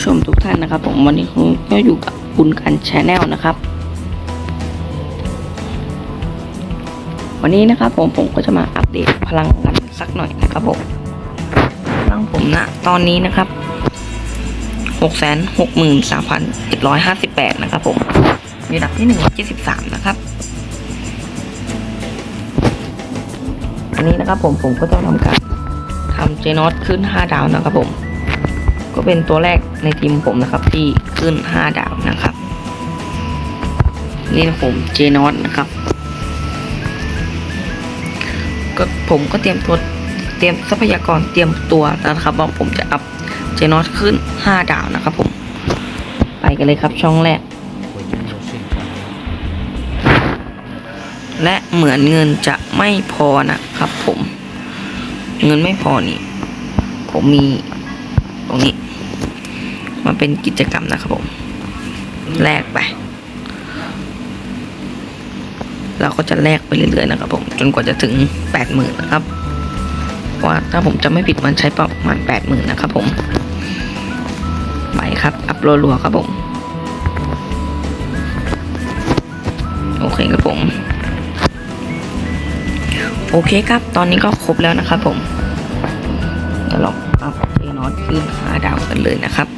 ผู้ชมทุกท่านนะครับ ผมวันนี้ผมก็อยู่กับคุณกันชาแนลนะครับ วันนี้นะครับผมผมก็จะมาอัปเดตพลังกันสักหน่อยนะครับผมพลังผมนะตอนนี้นะครับหกแสนหกหมื่นสามพันเจ็ดร้อยห้าสิบแปดนะครับผมมีดับที่หนึ่งร้อยเจ็ดสิบสามนะครับอันนี้นะครับผมผมก็จะทำการทำเจนอตขึ้นห้าดาวนะครับผม ก็เป็นตัวแรกในทีมผมนะครับ ที่ขึ้น 5 ดาวนะครับ นี่ผมเจนอสนะครับ ก็ผมก็เตรียมตัวเตรียมทรัพยากรเตรียมตัวนะครับว่าผมจะอัพเจนอสขึ้น 5 ดาวนะครับผม ไปกันเลยครับช่องแรก และเหมือนเงินจะไม่พอนะครับผม เงินไม่พอนี่ ผมมี ตรงนี้มาเป็นกิจกรรมนะครับผมแลกไป เราก็จะแลกไปเรื่อยๆนะครับผมจนกว่าจะถึงแปดหมื่นนะครับเพราะว่าถ้าผมจะไม่ผิดมันใช้ประมาณแปดหมื่นนะครับผมไปครับ อัพโหลดรัวๆครับผม โอเคครับผม โอเคครับ ตอนนี้ก็ครบแล้วนะครับผมเดี๋ยวเรา เลยนะครับ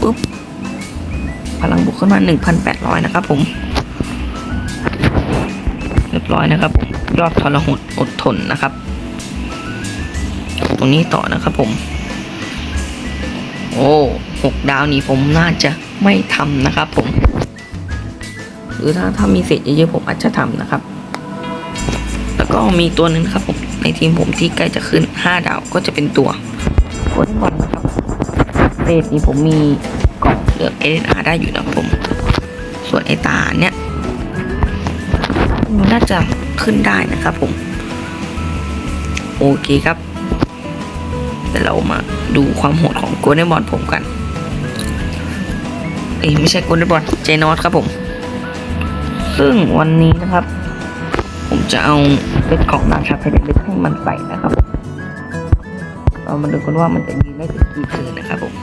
ปุ๊บพลังบุกขึ้นมา 1,800 นะครับผมเรียบร้อยนะครับผมยอดทรหดอดทนนะครับ ตรงนี้ต่อนะครับผม โอ้หกดาวนี้ผมน่าจะไม่ทำนะครับผม หรือถ้าถ้ามีเศษเยอะๆผมอาจจะทำนะครับ แล้วก็มีตัวนึงครับผมในทีมผมที่ใกล้จะขึ้น 5 ดาวก็จะเป็นตัว โคตบอลนะครับเศษนี้ผมมีกล่องเลืองเอเได้อยู่นะครับผม ส่วนไอตาเนี้ยมันน่าจะขึ้นได้นะครับผม โอเคครับเดี๋ยวเรามาดูความโหดของโกลเด้นบอลผมกันเอ้ยไม่ใช่โกลเด้นบอลเจนอสครับผม ซึ่งวันนี้นะครับ ผมจะเอาเป็นกล่องนาชาเพชรเล็กให้มันใส่นะครับ เรามาดูกันว่ามันจะยืนได้ถึงกี่เทิร์นนะครับผม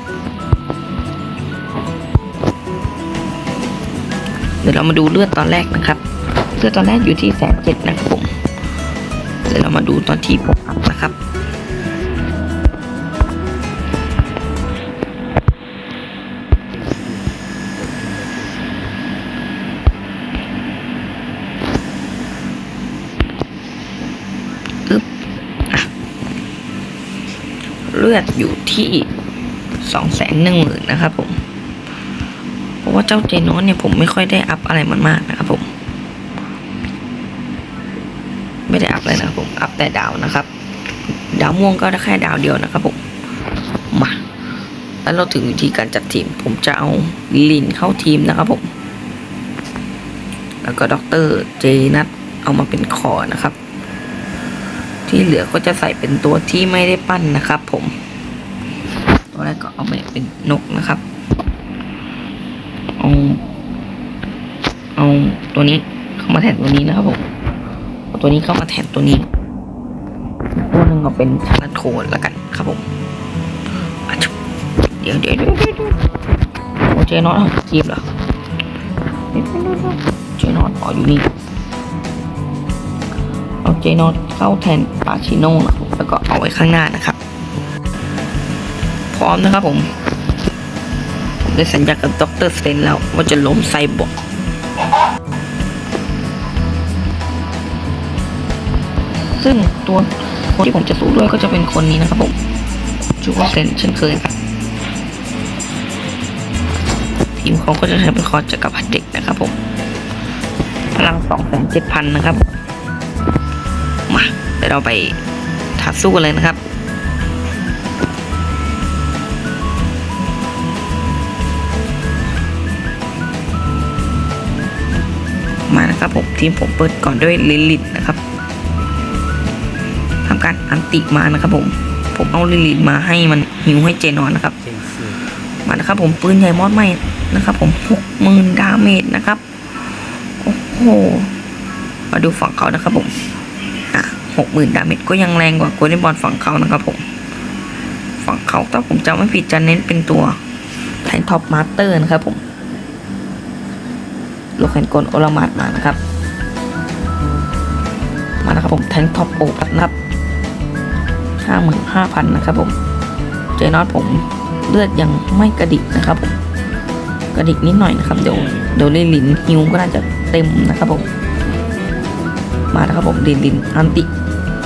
เดี๋ยวเรามาดูเลือดตอนแรกนะครับ เลือดตอนแรกอยู่ที่แสนเจ็ดนะครับผมเดี๋ยวเรามาดูตอนที่ผมอัพนะครับ เลือดอยู่ที่สองแสนหนึ่งหมื่นนะครับผม เพราะว่าเจ้าเจนอนเนี่ยผมไม่ค่อยได้อัพอะไรมันมากนะครับผม ไม่ได้อัพเลยนะครับผม อัพแต่ดาวนะครับ ดาวม่วงก็ได้แค่ดาวเดียวนะครับผม มา แล้วเราถึงวิธีการจัดทีม ผมจะเอาลินเข้าทีมนะครับผม แล้วก็ด็อกเตอร์เจนัทเอามาเป็นคอนะครับ ที่เหลือก็จะใส่เป็นตัวที่ไม่ได้ปั้นนะครับ ผม ตัวแรกก็เอาไปเป็นนกนะครับเอาเอาตัวนี้เข้ามาแทนตัวนี้นะครับผมตัวนี้เข้ามาแทนตัวนี้ ตัวหนึ่งเอาเป็นชาร์ลโคนแล้วกันครับผมเดี๋ยวเดี๋ยวเดี๋ยวเดี๋ยวเดี๋ยวโอเจนอตเอาจีบเหรอเดี๋ยวเดี๋ยวเดี๋ยวเดี๋ยวเจนอตอ๋ออยู่นี่เอาเจนอต เข้าแทนปาชิโน่นะครับแล้วก็เอาไว้ข้างหน้านะครับ พร้อมนะครับผมผมได้สัญญากับดรสเตนแล้วว่าจะล้มไซบอร์กซึ่งตัวคนที่ผมจะสู้ด้วยก็จะเป็นคนนี้นะครับผมจูวเซนเช่นเคยครับทีมเขาก็จะใช้เป็นคอร์จักรพรรดิเด็กนะครับผม พลังสองแสนเจ็ดพันนะครับม เี๋ยวเราไปถัดสู้กันเลยนะครับมานะครับผมทีมผมเปิดก่อนด้วยลิลิตนะครับทำการอันติมานะครับผม ผมเอาลิลิตมาให้มันหิวให้เจนอนนะครับ มานะครับผมปืนใหญ่มอดไหม่นะครับ ผมหกหมื่นดาเมจนะครับ โอ้โห มาดูฝั่งเขานะครับผม หกหมื่นดาเมจก็ยังแรงกว่าโกลเด้นบอลฝั่งเขานะครับผม ฝั่งเขาถ้าผมจำไม่ผิดจะเน้นเป็นตัวแทงท็อปมาสเตอร์นะครับผมโลแคนกลโอลามาดมานะครับ มานะครับผมแทงท็อปโอพัดนับห้าหมื่นห้าพันนะครับผมเจนอตผมเลือดยังไม่กระดิกนะครับผมกระดิกนิดหน่อยนะครับ เดี๋ยวเดี๋ยวลินลินฮิวก็น่าจะเต็มนะครับผม มานะครับผมลินลินอันติ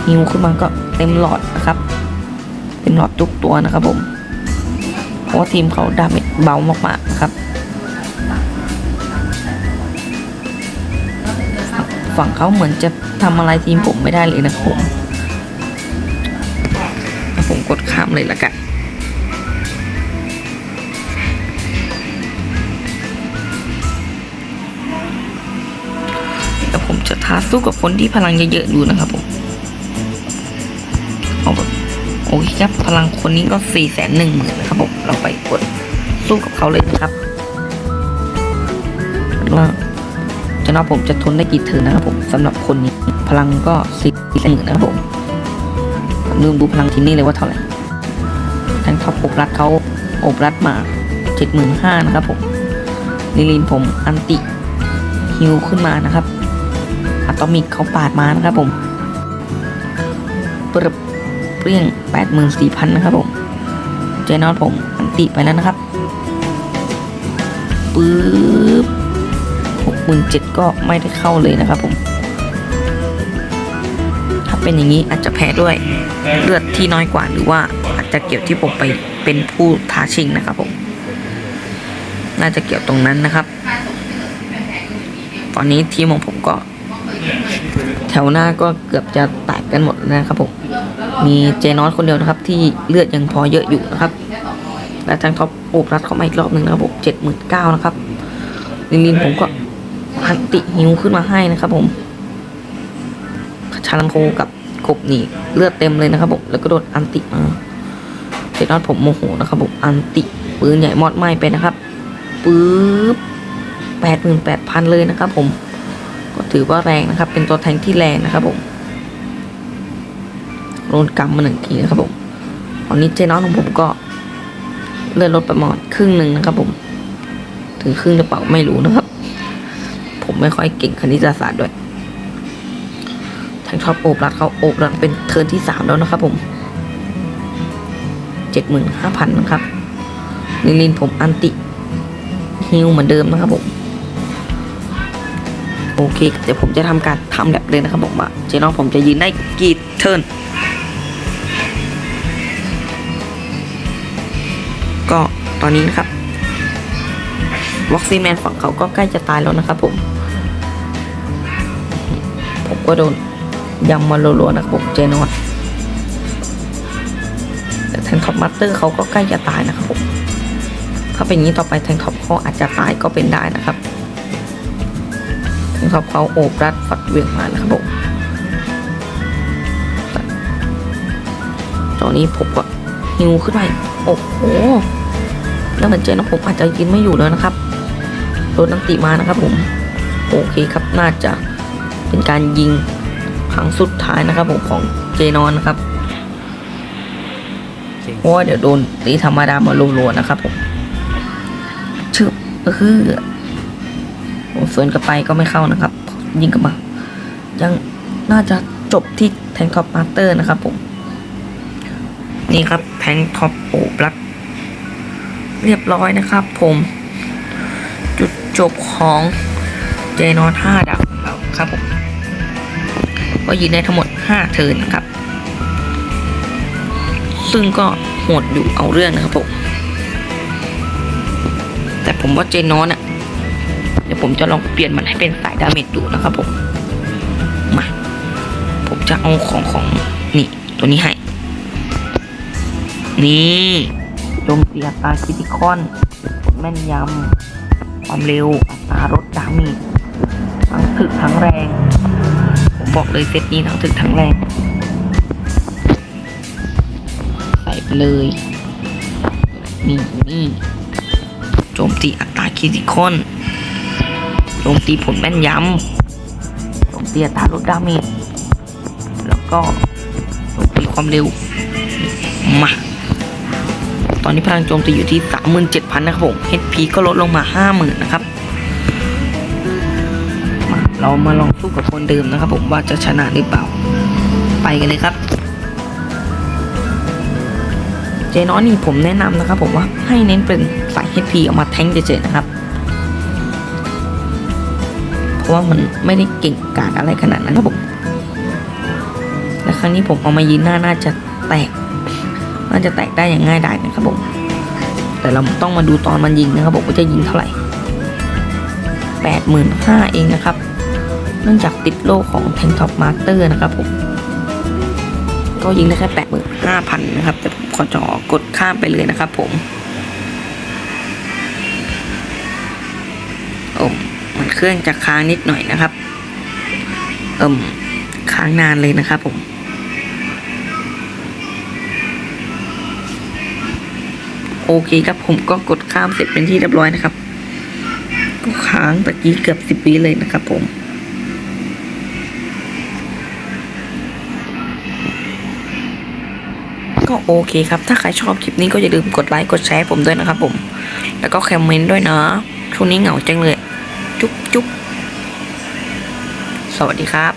ฮิวขึ้นมาก็เต็มหลอดนะครับ เต็มหลอดทุกตัวนะครับผม เพราะว่าทีมเขาดาเมจเบามากๆนะครับ ฝั่งเขาเหมือนจะทำอะไรทีมผมไม่ได้เลยนะครับผม ผมกดข้ามเลยละกันแต่ผมจะท้าสู้กับคนที่พลังเยอะๆดูนะครับผม โอเคครับพลังคนนี้ก็สี่แสนหนึ่งหมื่นนะครับผมเราไปกดสู้กับเขาเลยนะครับว่าจะนับผมจะทนได้กี่เทิร์นนะครับผมสำหรับคนนี้พลังก็สี่แสนหมื่นนะครับผมผมลืมดูพลังทีนี่เลยว่าเท่าไหร่แทงท็อปอบรัดเขาอบรัดมาเจ็ดหมื่นห้านะครับผมลิลินผมอันติฮิวขึ้นมานะครับอะตอมิกเขาปาดมานะครับผมปรบ เปรี้ยงแปดหมื่นสี่พันนะครับผมเจนอตผมอันติไปแล้วนะครับปึ๊บหกหมื่นเจ็ดก็ไม่ได้เข้าเลยนะครับผม ถ้าเป็นอย่างนี้อาจจะแพ้ด้วยเลือดที่น้อยกว่าหรือว่าอาจจะเกี่ยวที่ผมไปเป็นผู้ท้าชิงนะครับผม น่าจะเกี่ยวตรงนั้นนะครับ ตอนนี้ทีมของผมก็ แถวหน้าก็เกือบจะแตกกันหมดแล้วนะครับผม มีเจนอสคนเดียวนะครับ ที่เลือดยังพอเยอะอยู่นะครับ และทางท็อปโอบรัดเข้ามาอีกรอบหนึ่งนะครับผมเจ็ดหมื่นเก้านะครับลินลินผมก็หันติฮิวขึ้นมาให้นะครับ ผมชาลัมโคกับกบหนีเลือดเต็มเลยนะครับผมแล้วก็โดนอันติมาเจนอสผมโมโหนะครับผมอันติปืนใหญ่มอดไหม้ไปนะครับปึ๊บแปดหมื่นแปดพันเลยนะครับ ผมก็ถือว่าแรงนะครับ เป็นตัวแทงที่แรงนะครับผม โดนกำมาหนึ่งทีนะครับผมตอนนี้เจน้อสของผมก็เลื่อนลดประมาณครึ่งหนึ่งนะครับ ผม ถึงครึ่งหรือเปล่าไม่รู้นะครับ ผมไม่ค่อยเก่งคณิตศาสตร์ด้วยแทงท็อปโอบรัดเขาโอบรัดเป็นเทิร์นที่สามแล้วนะครับ ผมเจ็ดหมื่นห้าพันนะครับลินลินผมอันติฮิวเหมือนเดิมนะครับผมโอเคเดี๋ยวผมจะทำการทำแบบเลยนะครับผมว่าเจน้องผมจะยืนได้กี่เทิร์น ตอนนี้นะครับวอกซี่แมนฝั่งเขาก็ใกล้จะตายแล้วนะครับผม ผมก็โดนยำมารัวๆนะครับผมเจนอตแต่แทงท็อปมาสเตอร์เขาก็ใกล้จะตายนะครับผม ถ้าเป็นอย่างนี้ต่อไปแทงท็อปเขาอาจจะตายก็เป็นได้นะครับแทงท็อปเขาโอบรัดฟัดเวียงมานะครับผมตอนนี้ผมก็ฮิวขึ้นไปโอ้โห แล้วเหมือนเจนผมอาจจะยืนไม่อยู่แล้วนะครับโดนนันติมานะครับ ผมโอเคครับน่าจะเป็นการยิงครั้งสุดท้ายนะครับ ผมของเจนอนนะครับเพราะว่าเดี๋ยวโดนตีธรรมดามารัวๆนะครับ ผมชึบก็คือโอ้เฟิร์นกลับไปก็ไม่เข้านะครับ ยิงกลับมา ยังน่าจะจบที่แทงท็อปมาสเตอร์นะครับ ผม นี่ครับแทงท็อปโอบลัก เรียบร้อยนะครับ ผมจุดจบของเจนอนห้าดาวของเราครับผมก็ยืนได้ทั้งหมดห้าเทิร์นนะครับ ซึ่งก็โหดอยู่เอาเรื่องนะครับผม แต่ผมว่าเจนอนอะเดี๋ยวผมจะลองเปลี่ยนมันให้เป็นสายดาเมจดูนะครับผม มา ผมจะเอาของของนี่ ตัวนี้ให้ นี่ จมตีอัตราคิติคอนแม่นยำ ความเร็ว อัตรารถดาเมีทั้งถึกทั้งแรง ผมบอกเลยเซตนี้ทั้งถึกทั้งแรง ใส่ไปเลย นี่นี่โจมตีอัตราคิติคอนโจมตีผลแม่นยำโจมตีอัตรารถดาเมจแล้วก็โจมตีความเร็วมา อนนี้พลังโจมตีอยู่ที่ 37,000 นะครับผม HP ก็ลดลงมา 50,000 นะครับมาเรามาลองสู้กับคนเดิมนะครับผมว่าจะชนะหรือเปล่า ไปกันเลยครับ เจน้อยนี่ผมแนะนำนะครับผมว่าให้เน้นเป็นสาย HP ออกมาแทงเฉยๆนะครับ เพราะว่ามันไม่ได้เก่งกาจอะไรขนาดนั้นครับผม และครั้งนี้ผมเอามายืนหน้าน่าจะแตก น่าจะแตกได้อย่างง่ายดายนะครับผมแต่เราต้องมาดูตอนมันยิงนะครับผมว่าจะยิงเท่าไหร่แปดหมื่นห้าเองนะครับ เนื่องจากติดโล่ของแทงท็อปมาสเตอร์นะครับผม ก็ยิงได้แค่แปดหมื่นห้าพันนะครับ แต่ผมขอจอกดข้ามไปเลยนะครับผมโอ้มันเครื่องจะค้างนิดหน่อยนะครับเอิ่มค้างนานเลยนะครับผม โอเคครับผมก็กดข้ามเสร็จเป็นที่เรียบร้อยนะครับ ก็ค้างตะกี้เกือบสิบวิเลยนะครับผมก็โอเคครับ ถ้าใครชอบคลิปนี้ก็อย่าลืมกดไลค์กดแชร์ผมด้วยนะครับผม แล้วก็คอมเมนต์ด้วยนะช่วงนี้เหงาจังเลย จุ๊บจุ๊บสวัสดีครับ